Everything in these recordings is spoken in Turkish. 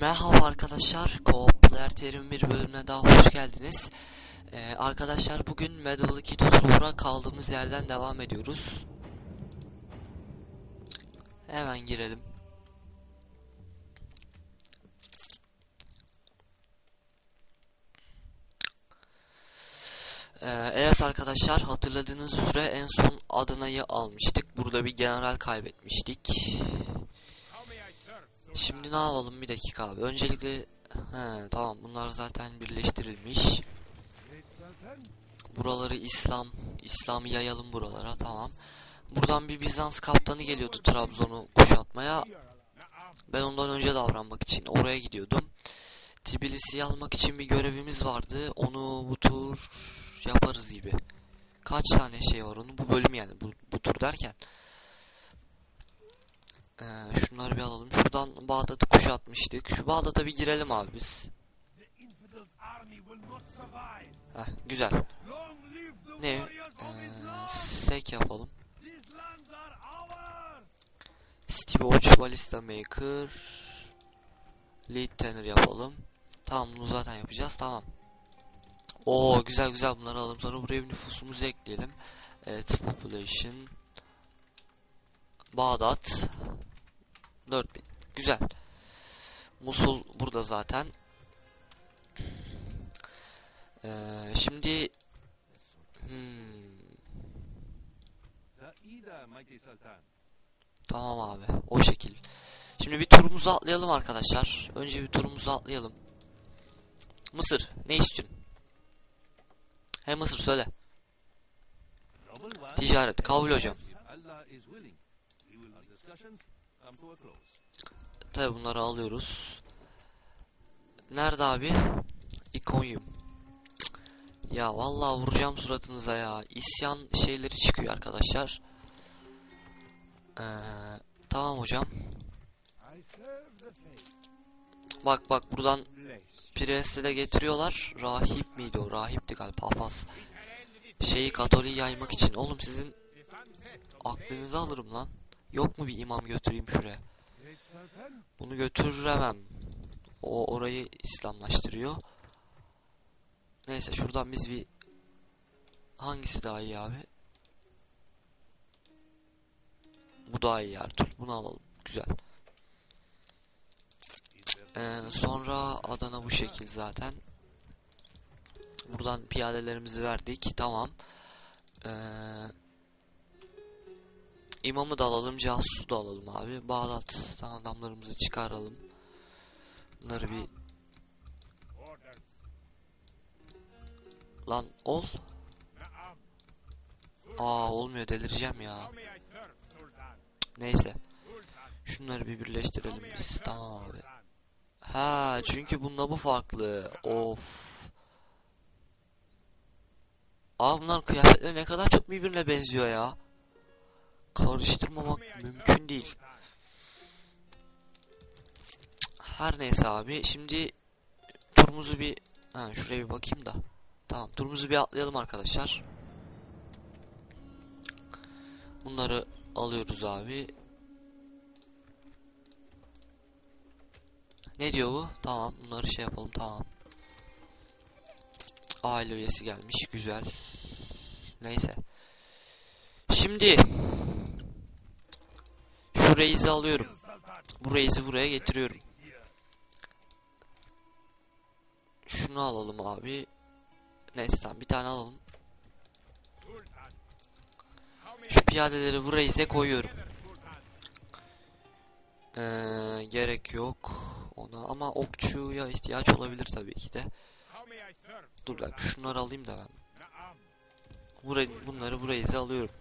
Merhaba arkadaşlar, Co-op Player Terim bir bölümüne daha hoş geldiniz. Ee, arkadaşlar bugün Medieval 2 Totalwar'a kaldığımız yerden devam ediyoruz. Hemen girelim. Ee, evet arkadaşlar hatırladığınız üzere en son Adana'yı almıştık. Burada bir general kaybetmiştik. Şimdi ne yapalım bir dakika abi. Öncelikle he, tamam bunlar zaten birleştirilmiş. Buraları İslam İslam'ı yayalım buralara tamam. Buradan bir Bizans kaptanı geliyordu Trabzon'u kuşatmaya. Ben ondan önce davranmak için oraya gidiyordum. Tbilissi'yi almak için bir görevimiz vardı. Onu bu tur yaparız gibi. Kaç tane şey var onun bu bölüm yani bu, bu tur derken. Ee, şunları bir alalım. Şuradan Bağdat'ı kuşatmıştık. Şu Bağdat'a bir girelim abi biz. Heh, güzel. Ne? Ee, sek yapalım. Steve Watch Ballista Maker Lead Tenor yapalım. Tamam bunu zaten yapacağız. Tamam. Oo güzel güzel bunları alalım. Sonra buraya bir nüfusumuzu ekleyelim. Evet population Bağdat 4000. Güzel. Musul burada zaten. Ee, şimdi hmm, tamam abi. O şekil. Şimdi bir turumuzu atlayalım arkadaşlar. Önce bir turumuzu atlayalım. Mısır ne istiyorsun? He Mısır söyle. Ticaret kabul hocam. Tabi bunları alıyoruz. Nerede abi? İkonyum. Ya vallahi vuracağım suratınıza ya. İsyan şeyleri çıkıyor arkadaşlar. Ee, tamam hocam. Bak bak buradan Priest'e de getiriyorlar. Rahip miydi o? Rahipti galiba. Papaz. Şeyi Katolik'i yaymak için. Oğlum sizin aklınızı alırım lan. Yok mu bir imam götüreyim şuraya? Bunu götüremem. O orayı İslamlaştırıyor. Neyse şuradan biz bir hangisi daha iyi abi? Bu daha iyi Ertuğrul. Bunu alalım. Güzel. Ee, sonra Adana bu şekil zaten. Buradan piyadelerimizi verdik. Tamam. Ee, İmamı da alalım, casusu da alalım abi. Bağdat'tan adamlarımızı çıkaralım. Bunları bir... Lan ol. Aa olmuyor delireceğim ya. Neyse. Şunları bir birleştirelim biz. Tamam abi. Ha çünkü bunda bu farklı. Of. Abi bunlar kıyafetleri ne kadar çok birbirine benziyor ya. Karıştırmamak mümkün değil. Her neyse abi şimdi turumuzu bir ha, şuraya bir bakayım da. Tamam turumuzu bir atlayalım arkadaşlar. Bunları alıyoruz abi. Ne diyor bu? Tamam bunları şey yapalım tamam. Aile üyesi gelmiş güzel. Neyse. Şimdi reizi alıyorum. Bu reizi buraya getiriyorum. Şunu alalım abi. Neyse tamam bir tane alalım. Şu piyadeleri bu reize koyuyorum. Ee, gerek yok ona ama okçuya ihtiyaç olabilir tabii ki de. Dur dakika şunları alayım da ben. Burayı, bunları buraya ize alıyorum.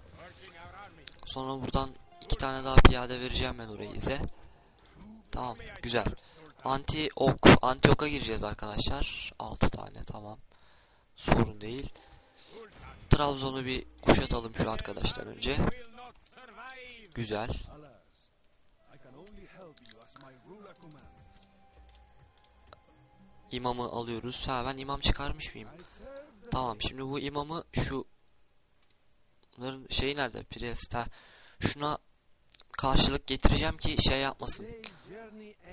Sonra buradan iki tane daha piyade vereceğim ben oraya ize. Tamam güzel. Anti ok. Anti oka gireceğiz arkadaşlar. 6 tane tamam. Sorun değil. Trabzon'u bir kuşatalım şu arkadaşlar önce. Güzel. İmamı alıyoruz. Ha ben imam çıkarmış mıyım? Tamam şimdi bu imamı şu Bunların şeyi nerede? Priest ha. Şuna karşılık getireceğim ki şey yapmasın.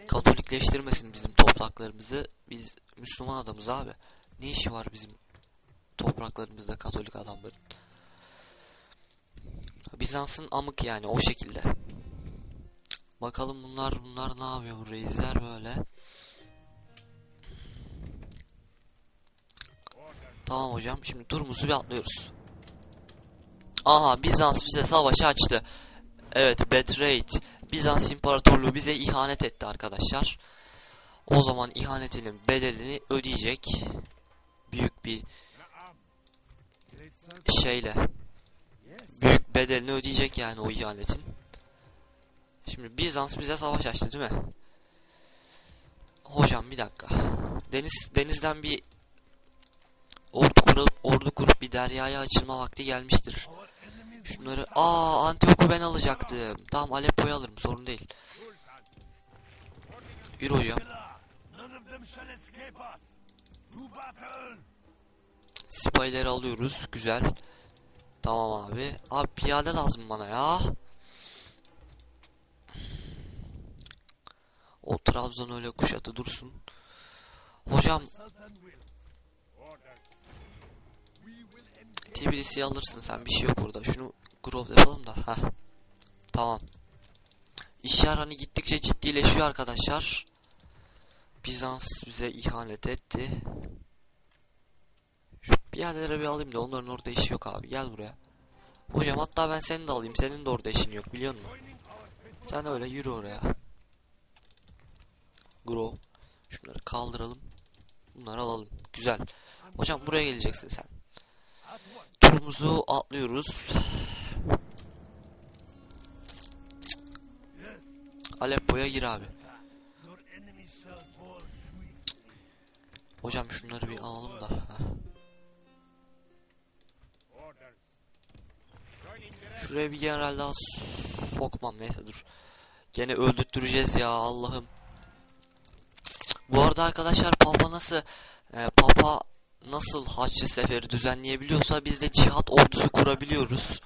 Katolikleştirmesin bizim topraklarımızı. Biz Müslüman adamız abi. Ne işi var bizim topraklarımızda Katolik adamların? Bizans'ın amık yani o şekilde. Bakalım bunlar bunlar ne yapıyor reisler böyle. Tamam hocam şimdi turumuzu bir atlıyoruz. Aha Bizans bize savaşı açtı. Evet betrayed. Bizans İmparatorluğu bize ihanet etti arkadaşlar. O zaman ihanetinin bedelini ödeyecek. Büyük bir şeyle. Büyük bedelini ödeyecek yani o ihanetin. Şimdi Bizans bize savaş açtı değil mi? Hocam bir dakika. Deniz denizden bir ordu kurup ordu kurup bir deryaya açılma vakti gelmiştir. Şunları aa Antioch'u ben alacaktım. Tamam Aleppo'yu alırım sorun değil. Yürü hocam. Sipahileri alıyoruz. Güzel. Tamam abi. Abi piyade lazım bana ya. O Trabzon öyle kuşatı dursun. Hocam Tbilisi'yi alırsın sen bir şey yok burada. Şunu Grove yapalım da. Heh. Tamam. İşler hani gittikçe ciddileşiyor arkadaşlar. Bizans bize ihanet etti. Şu piyadeleri bir alayım da onların orada işi yok abi. Gel buraya. Hocam hatta ben seni de alayım. Senin de orada işin yok biliyor musun? Sen öyle yürü oraya. Grove. Şunları kaldıralım. Bunları alalım. Güzel. Hocam buraya geleceksin sen. Turumuzu atlıyoruz. Aleppo'ya gir abi. Hocam şunları bir alalım da. Şuraya bir general daha sokmam neyse dur. Gene öldürtüreceğiz ya Allah'ım. Bu arada arkadaşlar Papa nasıl e, Papa nasıl Haçlı Seferi düzenleyebiliyorsa biz de cihat ordusu kurabiliyoruz.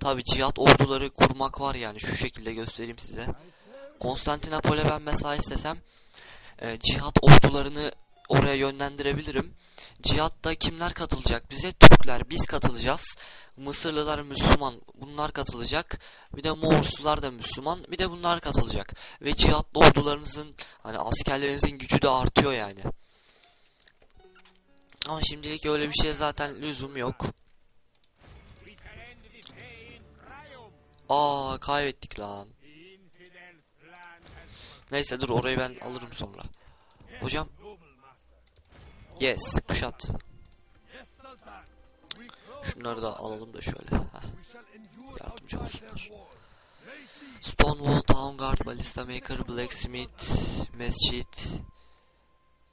Tabi cihat orduları kurmak var yani şu şekilde göstereyim size. Konstantinopol'e ben mesela istesem e, cihat ordularını oraya yönlendirebilirim. Cihatta kimler katılacak bize? Türkler biz katılacağız. Mısırlılar Müslüman bunlar katılacak. Bir de Moğolsular da Müslüman. Bir de bunlar katılacak. Ve cihatlı ordularınızın hani askerlerinizin gücü de artıyor yani. Ama şimdilik öyle bir şey zaten lüzum yok. Aa kaybettik lan. Neyse dur orayı ben alırım sonra. Hocam yes kuşat. Şunları da alalım da şöyle. Heh. Yardımcı olsunlar. Stonewall, Town Guard, Ballista Maker, Blacksmith, Mescit,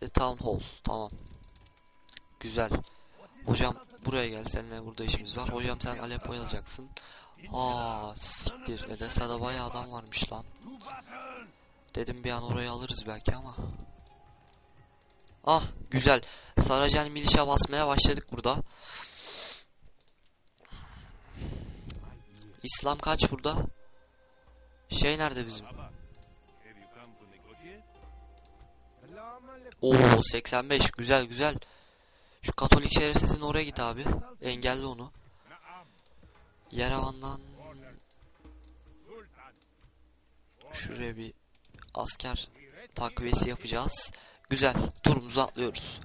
e, Town Hall. Tamam. Güzel. Hocam buraya gel. Seninle burada işimiz var. Hocam sen Aleppo'yu alacaksın. Aa siktir. Edessa'da bayağı adam varmış lan. Dedim bir an orayı alırız belki ama. Ah güzel. Saracen milişe basmaya başladık burada. İslam kaç burada? Şey nerede bizim? Oo 85 güzel güzel. Şu Katolik şerefsizin oraya git abi. Engelle onu. Yerevan'dan şuraya bir asker takviyesi yapacağız. Güzel. Turumuzu atlıyoruz.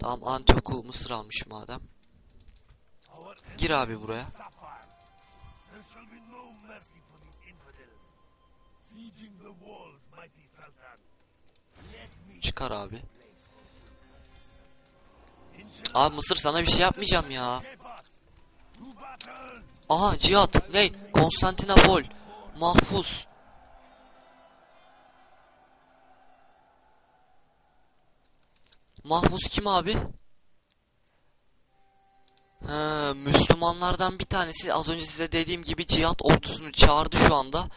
Tamam Antioch'u Mısır almış madem. Gir abi buraya. Sieging the walls, mighty Sultan. Çıkar abi. Abi Mısır sana bir şey yapmayacağım ya. Aha cihat. Ne? Konstantinopol. Mahfuz. Mahfuz kim abi? Ha, Müslümanlardan bir tanesi az önce size dediğim gibi cihat ordusunu çağırdı şu anda.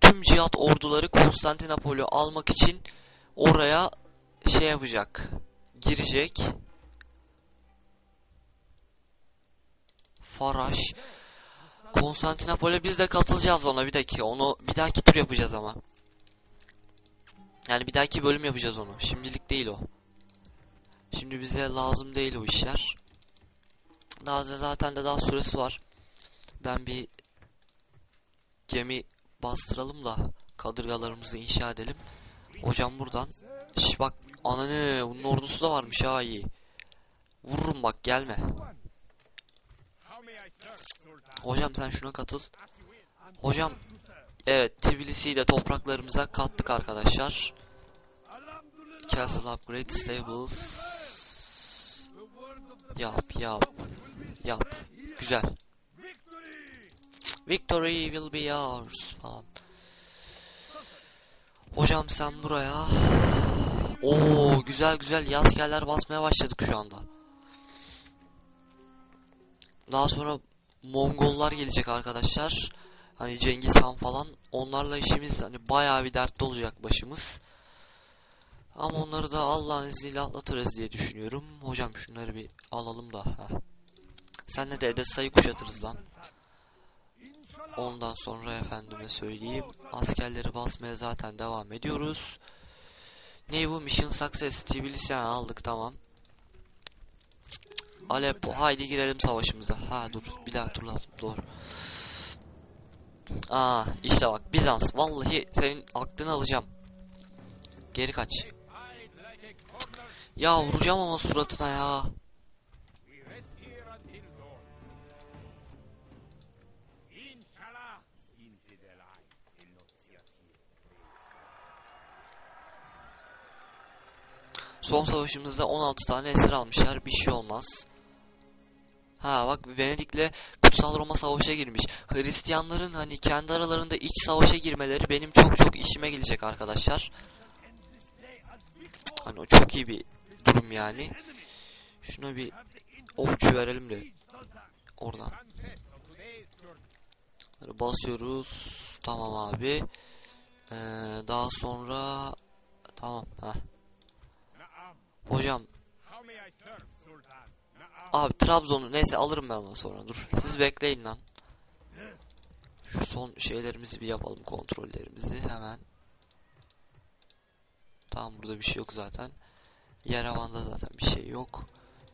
Tüm cihat orduları Konstantinopol'ü almak için oraya şey yapacak. Girecek. Faraş. Konstantinopol'e biz de katılacağız ona bir dakika. Onu bir dahaki tur yapacağız ama. Yani bir dahaki bölüm yapacağız onu. Şimdilik değil o. Şimdi bize lazım değil o işler. Daha da zaten de daha süresi var. Ben bir gemi bastıralım da kadırgalarımızı inşa edelim. Hocam buradan. Şş bak ananı bunun ordusu da varmış ha iyi. Vururum bak gelme. Hocam sen şuna katıl. Hocam evet Tbilisi'yi de topraklarımıza kattık arkadaşlar. Castle upgrade stables. Yap yap. Yap. Güzel. Victory will be yours falan. Hocam sen buraya. Oo güzel güzel yaz yerler basmaya başladık şu anda. Daha sonra Mongollar gelecek arkadaşlar. Hani Cengiz Han falan. Onlarla işimiz hani bayağı bir dertte olacak başımız. Ama onları da Allah'ın izniyle atlatırız diye düşünüyorum. Hocam şunları bir alalım da. Heh. Senle de Edessa'yı kuşatırız lan. Ondan sonra efendime söyleyeyim. Askerleri basmaya zaten devam ediyoruz. Ne bu? Mission Success. Tbilisi aldık tamam. Aleppo. Haydi girelim savaşımıza. Ha dur. Bir daha tur lazım. Doğru. Aa işte bak Bizans. Vallahi senin aklını alacağım. Geri kaç. Ya vuracağım ama suratına ya. Son savaşımızda 16 tane esir almışlar. Bir şey olmaz. Ha bak Venedik'le Kutsal Roma savaşa girmiş. Hristiyanların hani kendi aralarında iç savaşa girmeleri benim çok çok işime gelecek arkadaşlar. Hani o çok iyi bir durum yani. Şuna bir okçu verelim de oradan. Basıyoruz. Tamam abi. Ee, daha sonra tamam. Heh. Hocam. Abi Trabzon'u neyse alırım ben ondan sonra dur. Siz bekleyin lan. Şu son şeylerimizi bir yapalım kontrollerimizi hemen. Tamam burada bir şey yok zaten. Yerevan'da zaten bir şey yok.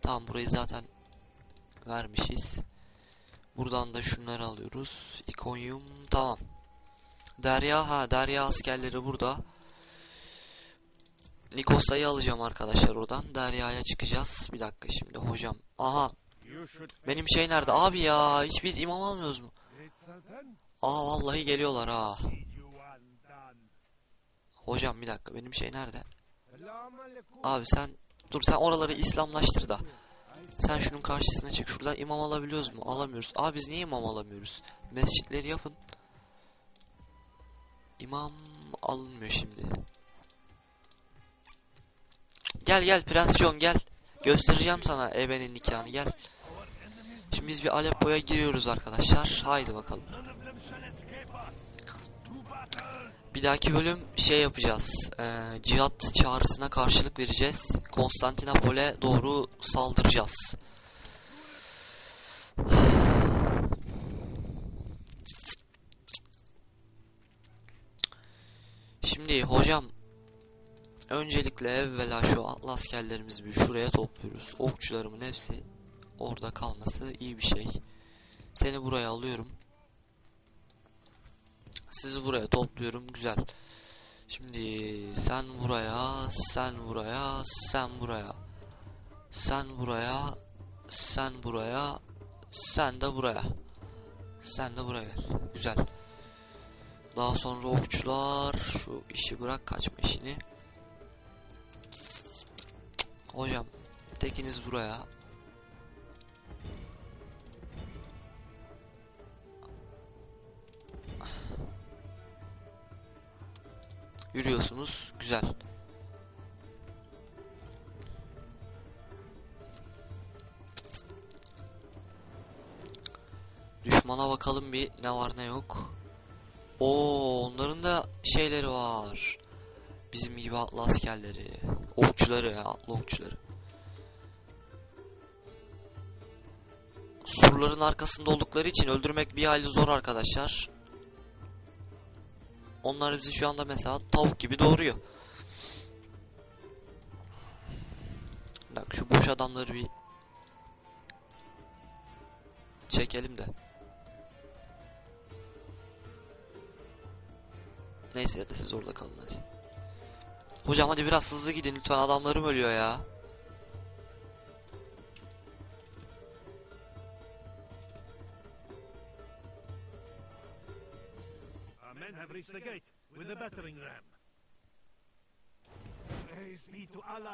Tamam burayı zaten vermişiz. Buradan da şunları alıyoruz. İkonyum tamam. Derya ha Derya askerleri burada. Nikosa'yı alacağım arkadaşlar oradan. Derya'ya çıkacağız. Bir dakika şimdi hocam. Aha benim şey nerede? Abi ya hiç biz imam almıyoruz mu? Aa vallahi geliyorlar ha. Hocam bir dakika benim şey nerede? Abi sen dur sen oraları İslamlaştır da. Sen şunun karşısına çık. Şuradan imam alabiliyoruz mu? Alamıyoruz. Abi biz niye imam alamıyoruz? Mescitleri yapın. İmam alınmıyor şimdi. Gel gel Prens gel. Göstereceğim sana ebenin nikahını gel. Şimdi biz bir Aleppo'ya giriyoruz arkadaşlar. Haydi bakalım. Bir dahaki bölüm şey yapacağız. Ee, cihat çağrısına karşılık vereceğiz. Konstantinopol'e doğru saldıracağız. Şimdi hocam öncelikle evvela şu askerlerimizi bir şuraya topluyoruz. Okçularımın hepsi orada kalması iyi bir şey. Seni buraya alıyorum. Sizi buraya topluyorum. Güzel. Şimdi sen buraya, sen buraya, sen buraya. Sen buraya, sen buraya, sen de buraya. Sen de buraya. Güzel. Daha sonra okçular şu işi bırak kaçma işini. Hocam tekiniz buraya. Yürüyorsunuz. Güzel. Düşmana bakalım bir ne var ne yok. Oo, onların da şeyleri var. Bizim gibi atlı askerleri. Okçuları ya, atlı okçuları. Surlar Surların arkasında oldukları için öldürmek bir hayli zor arkadaşlar. Onlar bizi şu anda mesela tavuk gibi doğuruyor. Bak şu boş adamları bir çekelim de. Neyse ya da siz orada kalın hadi. Hocam hadi biraz hızlı gidin lütfen adamlarım ölüyor ya.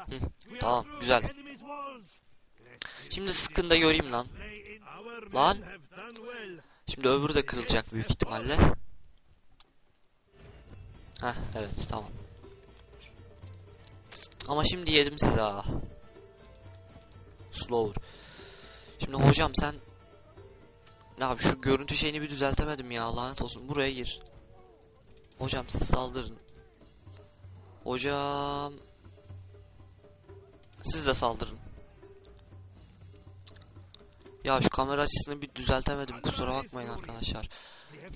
Hı, tamam, güzel. Şimdi sıkın da göreyim lan. Lan. Şimdi öbürü de kırılacak büyük ihtimalle. Heh evet tamam. Ama şimdi yedim size ha. Slower. Şimdi hocam sen ne abi şu görüntü şeyini bir düzeltemedim ya lanet olsun. Buraya gir. Hocam siz saldırın. Hocam siz de saldırın. Ya şu kamera açısını bir düzeltemedim kusura bakmayın arkadaşlar.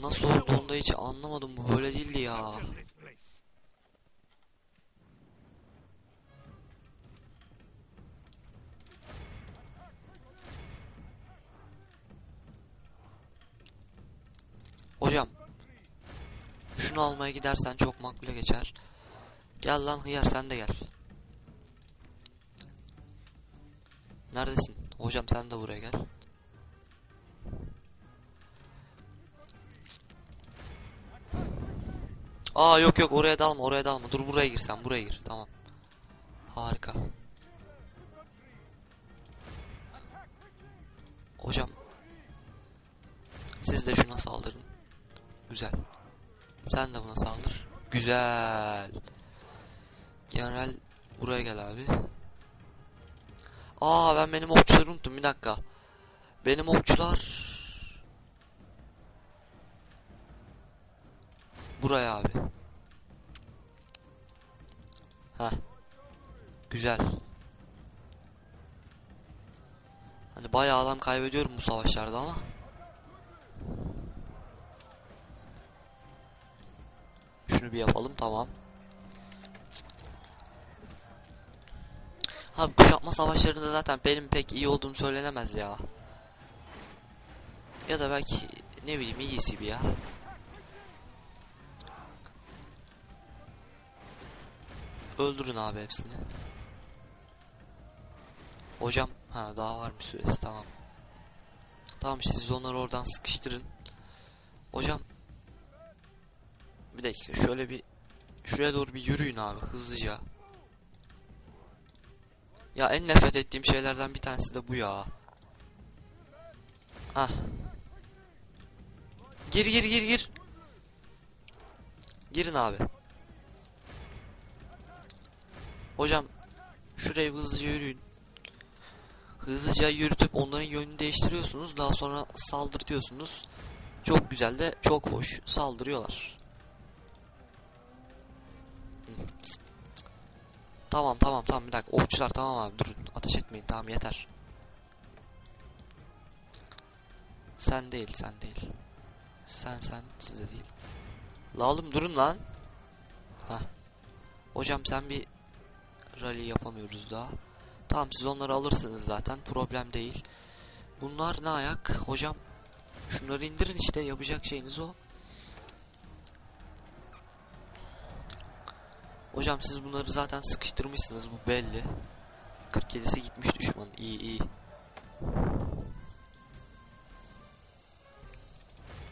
Nasıl oldu onu da hiç anlamadım bu böyle değildi ya. Hocam şunu almaya gidersen çok makbule geçer. Gel lan hıyar sen de gel. Neredesin? Hocam sen de buraya gel. Aa yok yok oraya dalma oraya dalma. Dur buraya gir sen buraya gir. Tamam. Harika. Hocam siz de şuna saldırın. Güzel. Sen de buna saldır. Güzel. General buraya gel abi. Aa ben benim okçuları unuttum bir dakika. Benim okçular buraya abi. Ha. Güzel. Hani bayağı adam kaybediyorum bu savaşlarda ama. Şunu bir yapalım tamam. Abi kuşatma savaşlarında zaten benim pek iyi olduğum söylenemez ya. Ya da belki ne bileyim iyisi bir ya. Öldürün abi hepsini. Hocam ha daha var bir süresi tamam. Tamam siz onları oradan sıkıştırın. Hocam bir dakika şöyle bir şuraya doğru bir yürüyün abi hızlıca. Ya en nefret ettiğim şeylerden bir tanesi de bu ya. Ah. Gir gir gir gir. Girin abi. Hocam şuraya bir hızlıca yürüyün. Hızlıca yürütüp onların yönünü değiştiriyorsunuz. Daha sonra saldırtıyorsunuz. Çok güzel de çok hoş saldırıyorlar. Tamam tamam tamam bir dakika okçular tamam abi durun ateş etmeyin tamam yeter. Sen değil sen değil. Sen sen size değil. La oğlum durun lan. Hah. Hocam sen bir rally yapamıyoruz daha. Tamam siz onları alırsınız zaten problem değil. Bunlar ne ayak hocam? Şunları indirin işte yapacak şeyiniz o. Hocam siz bunları zaten sıkıştırmışsınız bu belli. 47'si gitmiş düşman iyi iyi.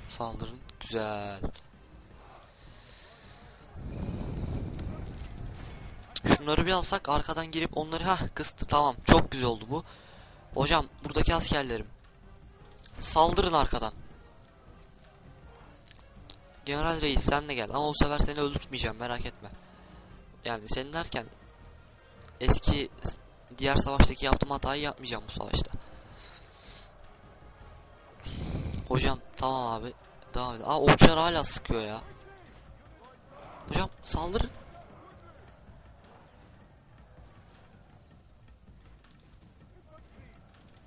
Saldırın güzel. Şunları bir alsak arkadan girip onları ha kıstı tamam çok güzel oldu bu. Hocam buradaki askerlerim. Saldırın arkadan. General Reis sen de gel ama bu sefer seni öldürtmeyeceğim merak etme. Yani senin derken eski diğer savaştaki yaptığım hatayı yapmayacağım bu savaşta. Hocam tamam abi devam edin. Aa okçular hala sıkıyor ya. Hocam saldırın.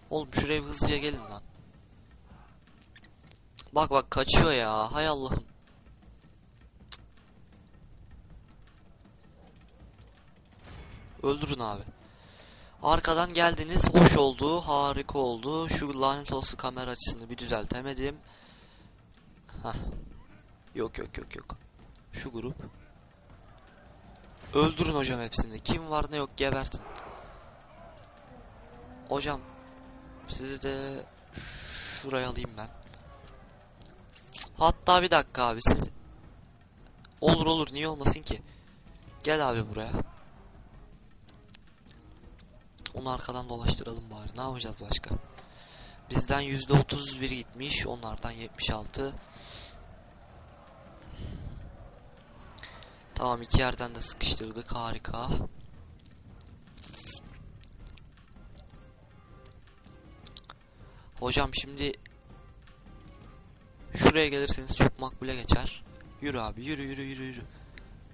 Oğlum şuraya hızlıca gelin lan. Bak bak kaçıyor ya. Hay Allah'ım. Öldürün abi. Arkadan geldiniz. Hoş oldu. Harika oldu. Şu lanet olası kamera açısını bir düzeltemedim. Hah. Yok yok yok yok. Şu grup. Öldürün hocam hepsini. Kim var ne yok gebertin. Hocam sizi de şuraya alayım ben. Hatta bir dakika abi siz Olur olur niye olmasın ki? Gel abi buraya. Onu arkadan dolaştıralım bari. Ne yapacağız başka? Bizden %31 gitmiş. Onlardan 76. Tamam iki yerden de sıkıştırdık. Harika. Hocam şimdi şuraya gelirseniz çok makbule geçer. Yürü abi yürü yürü yürü yürü.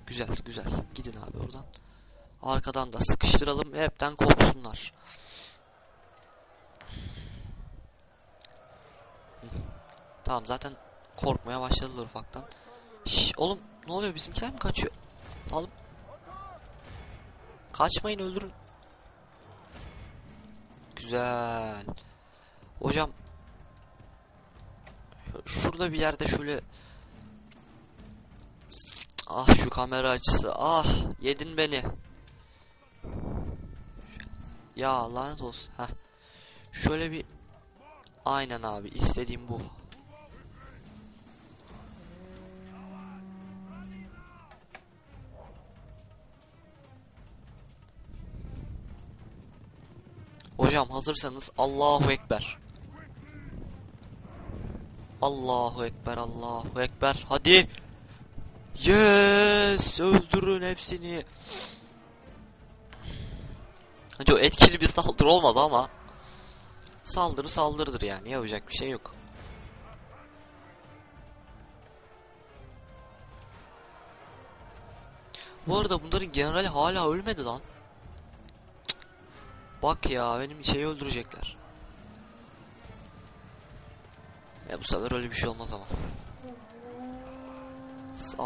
Güzel güzel. Gidin abi oradan. Arkadan da sıkıştıralım. Hepten korksunlar. Tamam zaten korkmaya başladılar ufaktan. Şş, oğlum ne oluyor bizimkiler mi kaçıyor? Oğlum. Kaçmayın öldürün. Güzel. Hocam. Şurada bir yerde şöyle Ah şu kamera açısı. Ah yedin beni. Ya lanet olsun. Heh. Şöyle bir Aynen abi istediğim bu. Hocam hazırsanız Allahu Ekber. Allahu Ekber Allahu Ekber hadi. Yes öldürün hepsini. Çok etkili bir saldırı olmadı ama saldırı saldırıdır yani yapacak bir şey yok. Bu arada bunların generali hala ölmedi lan. Bak ya benim şeyi öldürecekler. Ya bu sefer öyle bir şey olmaz ama.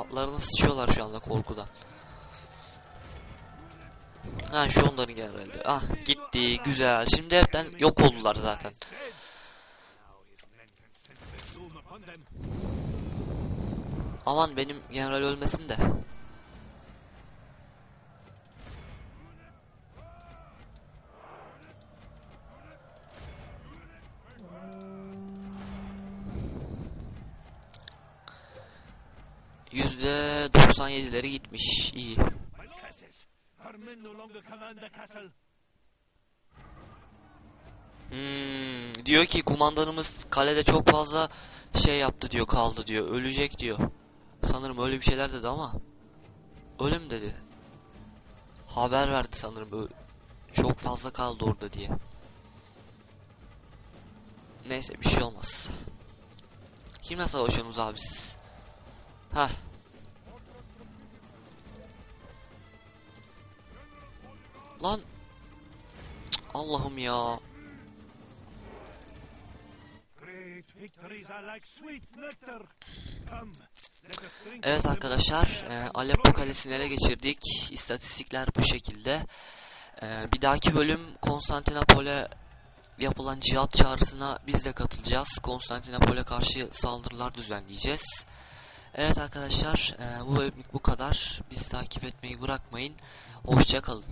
Atlarına sıçıyorlar şu anda korkudan. Ha şu onların generali. Ah gitti güzel. Şimdi hepten yok oldular zaten. Aman benim general ölmesin de. Yüzde 97'leri gitmiş. iyi. Our men no longer command the castle. Hmm, diyor ki kumandanımız kalede çok fazla şey yaptı diyor kaldı diyor ölecek diyor. Sanırım öyle bir şeyler dedi ama öyle mi dedi? Haber verdi sanırım çok fazla kaldı orada diye. Neyse bir şey olmaz. Kimle savaşıyorsunuz abi siz? Heh. Lan Allah'ım ya. Evet arkadaşlar, e, Aleppo. Kalesi'ni ele geçirdik. İstatistikler bu şekilde. E, bir dahaki bölüm Konstantinopol'e yapılan cihat çağrısına biz de katılacağız. Konstantinopol'e karşı saldırılar düzenleyeceğiz. Evet arkadaşlar, e, bu bölümlük bu kadar. Bizi takip etmeyi bırakmayın. Hoşça kalın.